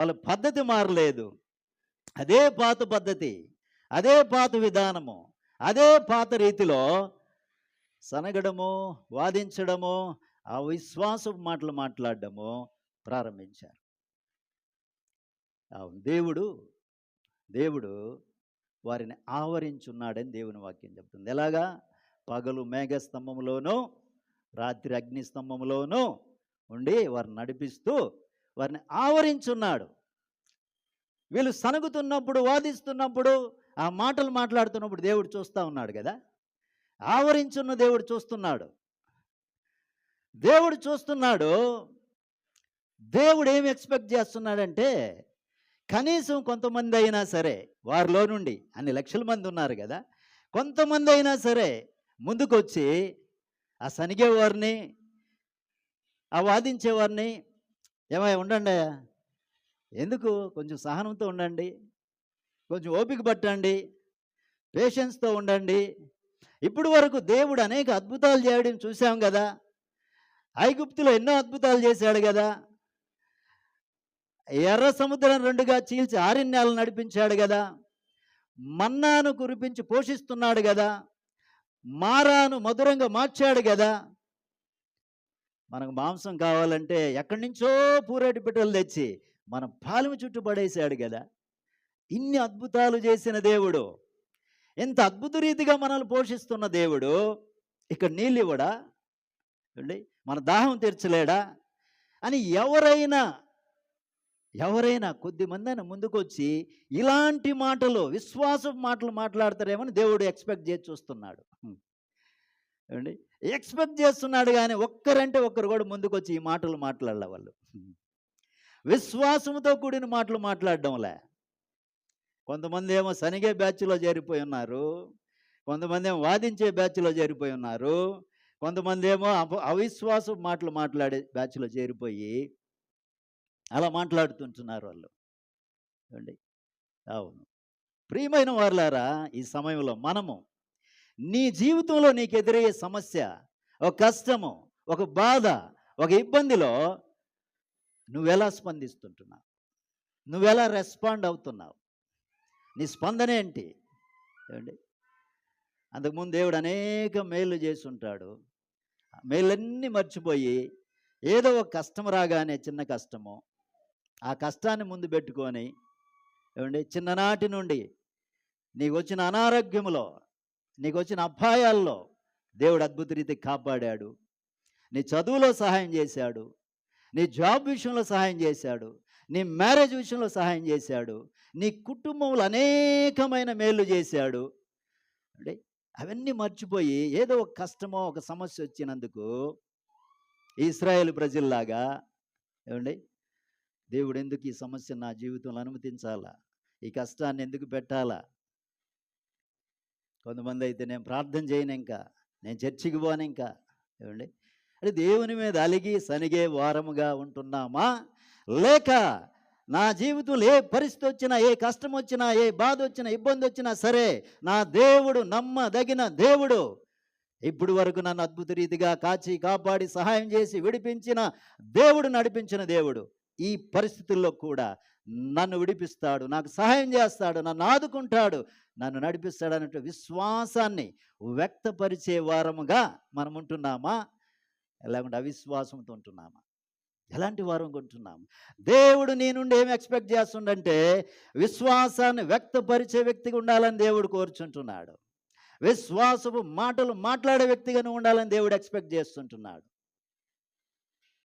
వాళ్ళ పద్ధతి మారలేదు. అదే పాత పద్ధతి అదే పాత విధానము అదే పాత రీతిలో సనగడము వాదించడము ఆ మాటలు మాట్లాడడము ప్రారంభించారు. దేవుడు దేవుడు వారిని ఆవరించున్నాడని దేవుని వాక్యం చెప్తుంది. ఎలాగా? పగలు మేఘస్తంభంలోనూ రాత్రి అగ్ని స్తంభంలోనూ ఉండి వారిని నడిపిస్తూ వారిని ఆవరించున్నాడు. వీళ్ళు సనుగుతున్నప్పుడు వాదిస్తున్నప్పుడు ఆ మాటలు మాట్లాడుతున్నప్పుడు దేవుడు చూస్తూ ఉన్నాడు కదా? ఆవరించున్న దేవుడు చూస్తున్నాడు. దేవుడు చూస్తున్నాడు దేవుడు ఏమి ఎక్స్పెక్ట్ చేస్తున్నాడంటే కనీసం కొంతమంది అయినా సరే వారిలో నుండి అన్ని లక్షల మంది ఉన్నారు కదా? కొంతమంది అయినా సరే ముందుకొచ్చి ఆ సనిగేవారిని ఆ వాదించేవారిని ఏమయ్య ఉండండి. ఎందుకు? కొంచెం సహనంతో ఉండండి. కొంచెం ఓపిక పట్టండి. పేషెన్స్తో ఉండండి. ఇప్పుడు వరకు దేవుడు అనేక అద్భుతాలు చేయడం చూసాం కదా. ఐగుప్తులో ఎన్నో అద్భుతాలు చేశాడు కదా. ఎర్ర సముద్రం రెండుగా చీల్చి ఆరణ్యాలు నడిపించాడు కదా. మన్నాను కురిపించి పోషిస్తున్నాడు కదా. మారాను మధురంగా మార్చాడు కదా. మనకు మాంసం కావాలంటే ఎక్కడి నుంచో పూరేటి పిట్టలు తెచ్చి మన పాలెము చుట్టూ పడేశాడు కదా. ఇన్ని అద్భుతాలు చేసిన దేవుడు ఎంత అద్భుత రీతిగా మనల్ని పోషిస్తున్న దేవుడు ఇక్కడ నీళ్ళు ఇవ్వడా? చూడండి మన దాహం తీర్చలేడా? అని ఎవరైనా ఎవరైనా కొద్ది మందిని ముందుకొచ్చి ఇలాంటి మాటలు విశ్వాస మాటలు మాట్లాడతారేమని దేవుడు ఎక్స్పెక్ట్ చేసి చూస్తున్నాడు. ఏమండి? ఎక్స్పెక్ట్ చేస్తున్నాడు కానీ ఒక్కరంటే ఒక్కరు కూడా ముందుకొచ్చి ఈ మాటలు మాట్లాడాల వాళ్ళు. విశ్వాసంతో కూడిన మాటలు మాట్లాడడంలే. కొంతమంది ఏమో సనిగే బ్యాచ్లో చేరిపోయి ఉన్నారు. కొంతమంది ఏమో వాదించే బ్యాచ్లో చేరిపోయి ఉన్నారు. కొంతమంది ఏమో అవిశ్వాసం మాటలు మాట్లాడే బ్యాచ్లో చేరిపోయి అలా మాట్లాడుతుంటున్నారు వాళ్ళు. ఏమండి? అవును. ప్రియమైన వారులారా ఈ సమయంలో మనము నీ జీవితంలో నీకు ఎదురయ్యే సమస్య ఒక కష్టము ఒక బాధ ఒక ఇబ్బందిలో నువ్వెలా స్పందిస్తుంటున్నావు? నువ్వెలా రెస్పాండ్ అవుతున్నావు? నీ స్పందన ఏంటి? ఏమండి? అంతకుముందు దేవుడు అనేక మేలు చేసి ఉంటాడు మేళ్ళన్నీ మేలన్నీ మర్చిపోయి ఏదో ఒక కష్టం రాగానే చిన్న కష్టము ఆ కష్టాన్ని ముందు పెట్టుకొని ఏమండి చిన్ననాటి నుండి నీకు వచ్చిన అనారోగ్యములో నీకు వచ్చిన అపాయాల్లో దేవుడు అద్భుత రీతి కాపాడాడు. నీ చదువులో సహాయం చేశాడు. నీ జాబ్ విషయంలో సహాయం చేశాడు. నీ మ్యారేజ్ విషయంలో సహాయం చేశాడు. నీ కుటుంబంలో అనేకమైన మేలు చేశాడు. అంటే అవన్నీ మర్చిపోయి ఏదో ఒక కష్టమో ఒక సమస్య వచ్చినందుకు ఇస్రాయేల్ ప్రజల్లాగా ఏమండి? దేవుడు ఎందుకు ఈ సమస్య నా జీవితంలో అనుమతించాలా? ఈ కష్టాన్ని ఎందుకు పెట్టాలా? కొంతమంది అయితే నేను ప్రార్థన చేయను ఇంకా నేను చర్చికి పోను ఇంకా. ఏమండి? అంటే దేవుని మీద అలిగి సనిగే వారముగా ఉంటున్నామా? లేక నా జీవితంలో ఏ పరిస్థితి వచ్చినా ఏ కష్టం వచ్చినా ఏ బాధ వచ్చినా ఇబ్బంది వచ్చినా సరే నా దేవుడు నమ్మదగిన దేవుడు ఇప్పుడు వరకు నన్ను అద్భుత రీతిగా కాచి కాపాడి సహాయం చేసి విడిపించిన దేవుడు నడిపించిన దేవుడు ఈ పరిస్థితుల్లో కూడా నన్ను విడిపిస్తాడు నాకు సహాయం చేస్తాడు నన్ను ఆదుకుంటాడు నన్ను నడిపిస్తాడు అన్నట్టు విశ్వాసాన్ని వ్యక్తపరిచే వారముగా మనం ఉంటున్నామా? లేకుంటే అవిశ్వాసంతో ఉంటున్నామా? ఎలాంటి వారం ఉంటున్నాము? దేవుడు నీ నుండి ఏమి ఎక్స్పెక్ట్ చేస్తుండంటే విశ్వాసాన్ని వ్యక్తపరిచే వ్యక్తిగా ఉండాలని దేవుడు కోరుచుంటున్నాడు. విశ్వాసపు మాటలు మాట్లాడే వ్యక్తిగా ఉండాలని దేవుడు ఎక్స్పెక్ట్ చేస్తుంటున్నాడు.